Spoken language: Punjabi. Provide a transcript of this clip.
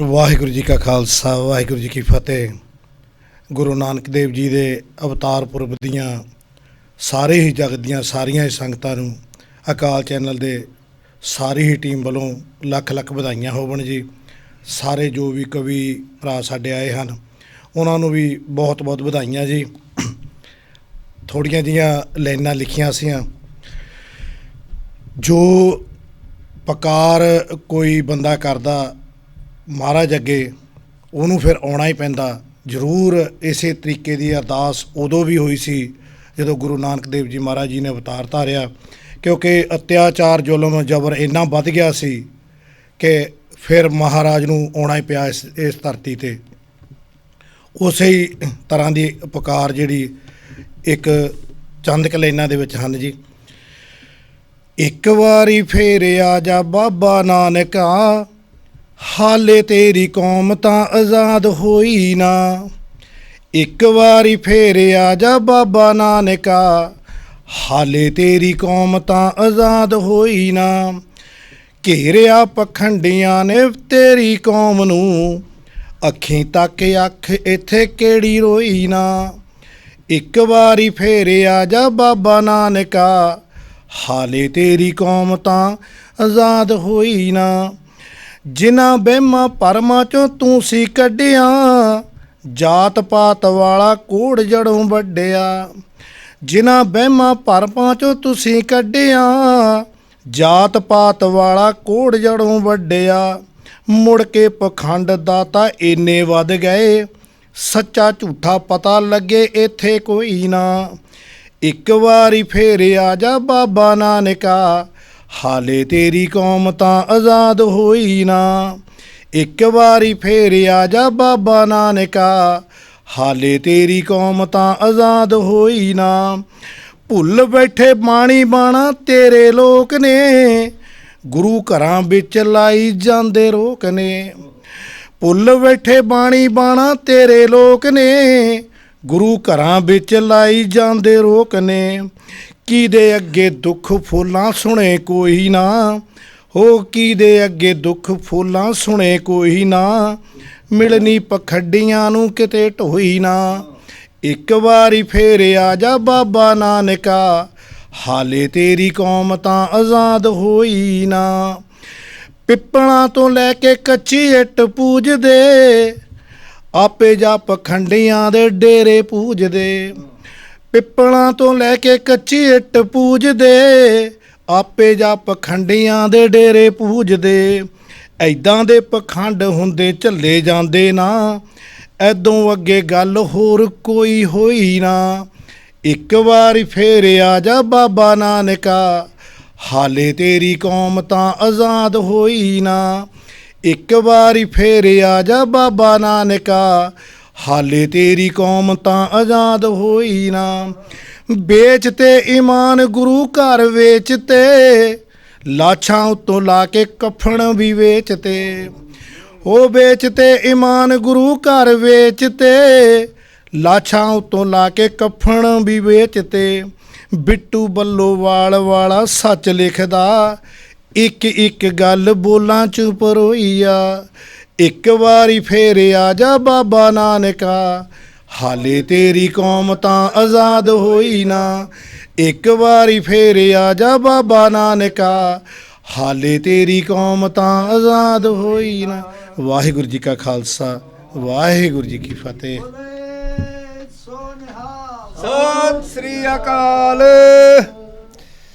ਵਾਹਿਗੁਰੂ ਜੀ ਕਾ ਖਾਲਸਾ, ਵਾਹਿਗੁਰੂ ਜੀ ਕੀ ਫਤਿਹ। ਗੁਰੂ ਨਾਨਕ ਦੇਵ ਜੀ ਦੇ ਅਵਤਾਰ ਪੁਰਬ ਦੀਆਂ ਸਾਰੇ ਹੀ ਜਗਤ ਦੀਆਂ ਸਾਰੀਆਂ ਹੀ ਸੰਗਤਾਂ ਨੂੰ ਅਕਾਲ ਚੈਨਲ ਦੇ ਸਾਰੀ ਹੀ ਟੀਮ ਵੱਲੋਂ ਲੱਖ ਲੱਖ ਵਧਾਈਆਂ ਹੋਵਣ ਜੀ। ਸਾਰੇ ਜੋ ਵੀ ਕਵੀ ਭਰਾ ਸਾਡੇ ਆਏ ਹਨ, ਉਹਨਾਂ ਨੂੰ ਵੀ ਬਹੁਤ ਬਹੁਤ ਵਧਾਈਆਂ ਜੀ। ਥੋੜੀਆਂ ਜੀਆਂ ਲਾਈਨਾਂ ਲਿਖੀਆਂ ਸੀਆਂ। ਜੋ ਪਕਾਰ ਕੋਈ ਬੰਦਾ ਕਰਦਾ ਮਹਾਰਾਜ ਅੱਗੇ ਉਹਨੂੰ ਫਿਰ ਆਉਣਾ ਹੀ ਪੈਂਦਾ। ਜ਼ਰੂਰ ਇਸੇ ਤਰੀਕੇ ਦੀ ਅਰਦਾਸ ਉਦੋਂ ਵੀ ਹੋਈ ਸੀ ਜਦੋਂ ਗੁਰੂ ਨਾਨਕ ਦੇਵ ਜੀ ਮਹਾਰਾਜ ਜੀ ਨੇ ਅਵਤਾਰ ਧਾਰਿਆ ਕਿਉਂਕਿ ਅਤਿਆਚਾਰ ਜ਼ੁਲਮ ਜਬਰ ਇੰਨਾ ਵੱਧ ਗਿਆ ਸੀ ਕਿ ਫਿਰ ਮਹਾਰਾਜ ਨੂੰ ਆਉਣਾ ਹੀ ਪਿਆ ਇਸ ਇਸ ਧਰਤੀ ਤੇ। ਉਸੇ ਹੀ ਤਰ੍ਹਾਂ ਦੀ ਪੁਕਾਰ ਜਿਹੜੀ ਇੱਕ ਚੰਦ ਕਲੈਨਾਂ ਦੇ ਵਿੱਚ ਹਨ ਜੀ। ਇੱਕ ਵਾਰੀ ਫੇਰ ਆ ਜਾ ਬਾਬਾ ਨਾਨਕਾ ਹਾਲੇ ਤੇਰੀ ਕੌਮ ਤਾਂ ਆਜ਼ਾਦ ਹੋਈ ਨਾ। ਇੱਕ ਵਾਰੀ ਫੇਰ ਆ ਜਾ ਬਾਬਾ ਨਾਨਕਾ। ਹਾਲੇ ਤੇਰੀ ਕੌਮ ਤਾਂ ਆਜ਼ਾਦ ਹੋਈ ਨਾ। ਘੇਰਿਆ ਪਖੰਡੀਆਂ ਨੇ ਤੇਰੀ ਕੌਮ ਨੂੰ। ਅੱਖੀਂ ਤੱਕ ਅੱਖ ਇੱਥੇ ਕਿਹੜੀ ਰੋਈ ਨਾ। ਇੱਕ ਵਾਰੀ ਫੇਰ ਆ ਜਾ ਬਾਬਾ ਨਾਨਕਾ। ਹਾਲੇ ਤੇਰੀ ਕੌਮ ਤਾਂ ਆਜ਼ਾਦ ਹੋਈ ਨਾ। ਜਿਨ੍ਹਾਂ ਬਹਿਮਾਂ ਪਰਮਾਂ ਚੋਂ ਤੂੰ ਸੀ ਕੱਢਿਆ, ਜਾਤ ਪਾਤ ਵਾਲਾ ਕੋੜ ਜੜੋਂ ਵੱਡਿਆ ਜਿਨ੍ਹਾਂ ਬਹਿਮਾਂ ਪਰਮਾਂ ਚੋਂ ਤੁਸੀਂ ਕੱਢਿਆ, ਜਾਤ ਪਾਤ ਵਾਲਾ ਕੋੜ ਜੜੋਂ ਵੱਡਿਆ ਮੁੜ ਕੇ ਪਖੰਡ ਦਾ ਤਾਂ ਇੰਨੇ ਵੱਧ ਗਏ, ਸੱਚਾ ਝੂਠਾ ਪਤਾ ਲੱਗੇ ਇੱਥੇ ਕੋਈ ਨਾ। ਇੱਕ ਵਾਰੀ ਫੇਰ ਆ ਜਾ ਬਾਬਾ ਨਾਨਕਾ ਹਾਲੇ ਤੇਰੀ ਕੌਮ ਤਾਂ ਆਜ਼ਾਦ ਹੋਈ ਨਾ। ਇੱਕ ਵਾਰੀ ਫੇਰ ਆ ਜਾ ਬਾਬਾ ਨਾਨਕਾ। ਹਾਲੇ ਤੇਰੀ ਕੌਮ ਤਾਂ ਆਜ਼ਾਦ ਹੋਈ ਨਾ। ਭੁੱਲ ਬੈਠੇ ਬਾਣੀ ਬਾਣਾ ਤੇਰੇ ਲੋਕ ਨੇ। ਗੁਰੂ ਘਰਾਂ ਵਿੱਚ ਲਾਈ ਜਾਂਦੇ ਰੋਕ ਨੇ। ਭੁੱਲ ਬੈਠੇ ਬਾਣੀ ਬਾਣਾ ਤੇਰੇ ਲੋਕ ਨੇ। ਗੁਰੂ ਘਰਾਂ ਵਿੱਚ ਲਾਈ ਜਾਂਦੇ ਰੋਕ ਨੇ। ਕੀ ਦੇ ਅੱਗੇ ਦੁੱਖ ਫੁੱਲਾਂ ਸੁਣੇ ਕੋਈ ਨਾ। ਹੋ ਕੀ ਦੇ ਅੱਗੇ ਦੁੱਖ ਫੁੱਲਾਂ ਸੁਣੇ ਕੋਈ ਨਾ। ਮਿਲਣੀ ਪਖੱਡੀਆਂ ਨੂੰ ਕਿਤੇ ਢੋਈ ਨਾ। ਇੱਕ ਵਾਰੀ ਫੇਰ ਆ ਜਾ ਬਾਬਾ ਨਾਨਕਾ। ਹਾਲੇ ਤੇਰੀ ਕੌਮ ਤਾਂ ਆਜ਼ਾਦ ਹੋਈ ਨਾ। ਪਿੱਪਲਾਂ ਤੋਂ ਲੈ ਕੇ ਕੱਚੀ ਇੱਟ ਪੂਜਦੇ। ਆਪੇ ਜਾ ਪਖੰਡੀਆਂ ਦੇ ਡੇਰੇ ਪੂਜਦੇ, ਪਿੱਪਲਾਂ ਤੋਂ ਲੈ ਕੇ ਕੱਚੀ ਇੱਟ ਪੂਜਦੇ, ਆਪੇ ਜਾ ਪਖੰਡੀਆਂ ਦੇ ਡੇਰੇ ਪੂਜਦੇ। ਐਦਾਂ ਦੇ ਪਖੰਡ ਹੁੰਦੇ ਝੱਲੇ ਜਾਂਦੇ ਨਾ, ਐਦੋਂ ਅੱਗੇ ਗੱਲ ਹੋਰ ਕੋਈ ਹੋਈ ਨਾ। ਇੱਕ ਵਾਰੀ ਫੇਰ ਆ ਜਾ ਬਾਬਾ ਨਾਨਕਾ, ਹਾਲੇ ਤੇਰੀ ਕੌਮ ਤਾਂ ਆਜ਼ਾਦ ਹੋਈ ਨਾ। ਇੱਕ ਵਾਰੀ ਫੇਰ ਆ ਜਾ ਬਾਬਾ ਨਾਨਕਾ। ਹਾਲੇ ਤੇਰੀ ਕੌਮ ਤਾਂ ਆਜ਼ਾਦ ਹੋਈ ਨਾ। ਵੇਚ ਤੇ ਈਮਾਨ ਗੁਰੂ ਘਰ ਵੇਚਤੇ। ਲਾਛਾਂ ਉਤੋਂ ਲਾ ਕੇ ਕਫਣ ਵੀ ਵੇਚਤੇ। ਉਹ ਵੇਚਤੇ ਈਮਾਨ ਗੁਰੂ ਘਰ ਵੇਚਤੇ। ਲਾਛਾਂ ਉਤੋਂ ਲਾ ਕੇ ਕਫਣ ਵੀ ਵੇਚਤੇ। ਬਿੱਟੂ ਬੱਲੋਵਾਲ ਵਾਲਾ ਸੱਚ ਲਿਖਦਾ। ਇੱਕ ਇੱਕ ਗੱਲ ਬੋਲਾਂ ਚ ਪਰੋਈਆ ਇੱਕ ਵਾਰੀ ਫੇਰ ਆ ਜਾ ਬਾਬਾ ਨਾਨਕਾ ਹਾਲੇ ਤੇਰੀ ਕੌਮ ਤਾਂ ਆਜ਼ਾਦ ਹੋਈ ਨਾ। ਇੱਕ ਵਾਰੀ ਫੇਰ ਆ ਜਾ ਬਾਬਾ ਨਾਨਕਾ ਹਾਲੇ ਤੇਰੀ ਕੌਮ ਤਾਂ ਆਜ਼ਾਦ ਹੋਈ ਨਾ। ਵਾਹਿਗੁਰੂ ਜੀ ਕਾ ਖਾਲਸਾ ਵਾਹਿਗੁਰੂ ਜੀ ਕੀ ਫਤਿਹ। ਸਤਿ ਸ੍ਰੀ ਅਕਾਲ।